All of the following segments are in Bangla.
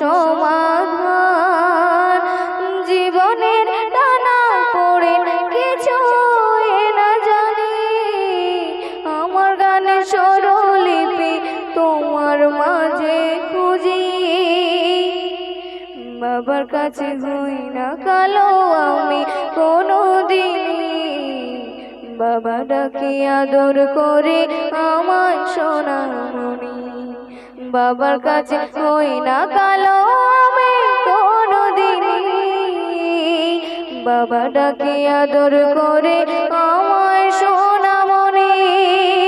সমাধান। জীবনের টানা পড়ে কিছু না জানি। আমার গানে স্বরলিপি তোমার মাঝে খুঁজি। বাবার কাছে হই না কালো আমি কোনো বাবা ডাকে আদর করে আমায় সোনামণি বাবার কাছে হই না কালো আমি কোনো বাবা ডাকে আদর করে আমায় সোনামণি আ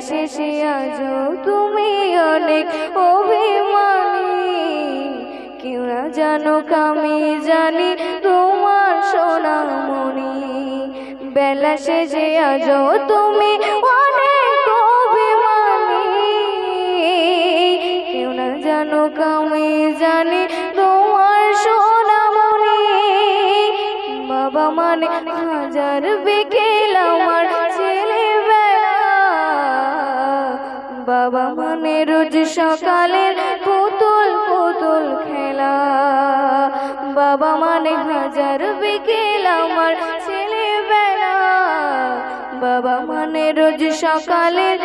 শেষে আজও তুমি অনেক অভিমানী। কেউ না জানো আমি জানি তোমার সোনামণি। বেলা শেষে আজও তুমি অনেক অভিমানী। কেউ না জানো আমি জানি তোমার সোনামণি। বাবা মানে হাজার বিকেল আমার বাবা মনে রোজ সকালে পুতুল পুতুল খেলা। বাবা মানে হাজার বিকেল আমার ছেলেবেলা। বাবা মানে রোজ সকালের